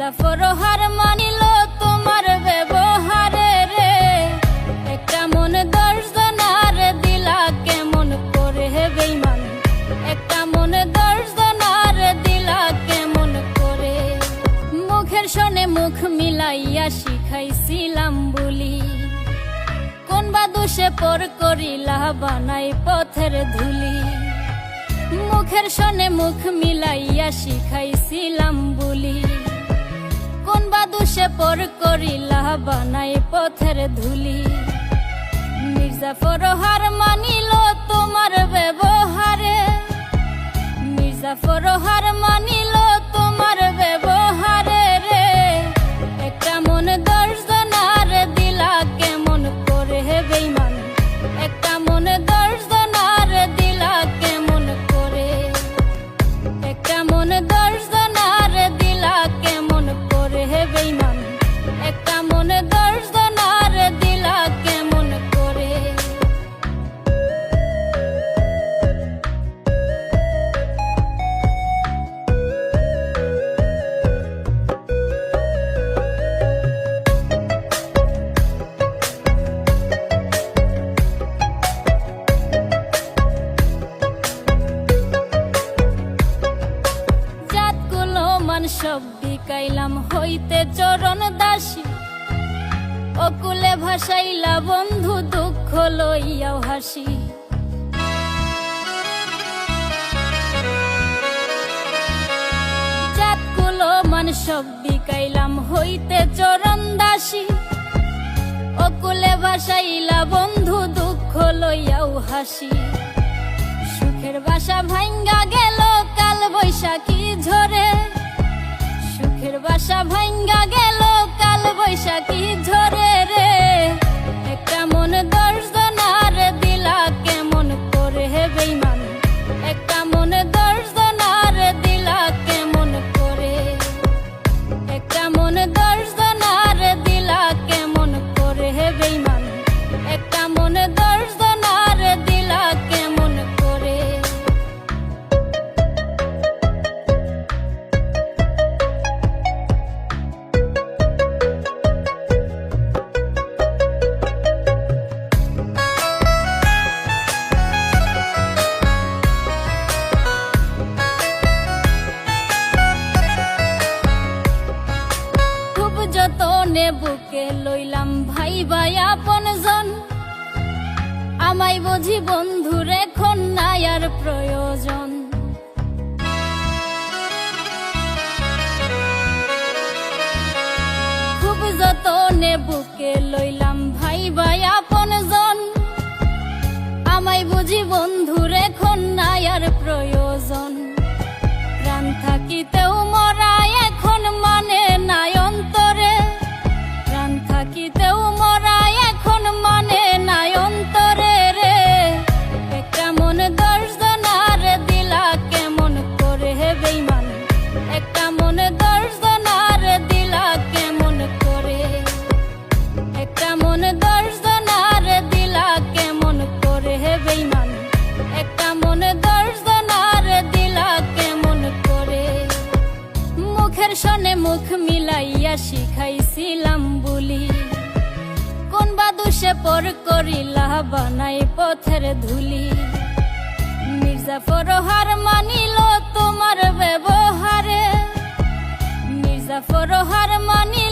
মির্জাফর হার মানিল তোমার ব্যবহারে রে। একটা মন দর্শনার দিলা কেমন করে হে বেইমান একটা মন দর্শনার দিলা কেমন করে? মুখের শোনে মুখ মিলাইয়া শিখাইছিলাম বলি। কোন বা দোষে পর করিলা বানাই পথের ধুলি। মুখের শোনে মুখ মিলাইয়া শিখাইছিলাম বলি। কোন বা দোষে পর করিলা বানাই পথের ধুলি। মির্জাফর হার মানিল তোমার ব্যবহারে। মির্জাফর হার মানিল তোমার ব্যবহারে রে। একটা মন দর্শনার দিলা কেমন করে হে বেইমান একটা মন দর্শনার দিলা কেমন করে? একটা মন হইতে চরণ দাসী। অকুলে ভাসাইলা বন্ধু দুঃখ লইয়াও হাসি। জাতগুলো মান সব বিকাইলাম হইতে চরণ দাসী। অকুলে ভাসাইলা বন্ধু দুঃখ লইয়াও হাসি। সুখের বাসা ভাঙ্গা বাসা ভাঙ্গা গেল কাল বৈশাখী ঝরে। যতনে বুকে লইলাম, ভাই ভাই, আপন জন, আমায় বুঝি বন্ধুর এখন নাই আর প্রয়োজন। খুব যতনে বুকে লইলাম, ভাই ভাই, আপন জন, আমায় বুঝি বন্ধুর এখন নাই আর প্রয়োজন। বেইমান মন দর্শনার দিলা কেমন করে? একটা মন দর্শনার দিলা কেমন করে হে বেইমান? একটা মন দর্শনার দিলা কেমন করে? মুখের শোনে মুখ মিলাইয়া শিখাইছিলাম বলি। কোন বা দোষে পর করিলা বানাই পথের ধুলি। মির্জাফর হার মানিল তোমার ব্যবহারে। মির্জাফর হার মানিল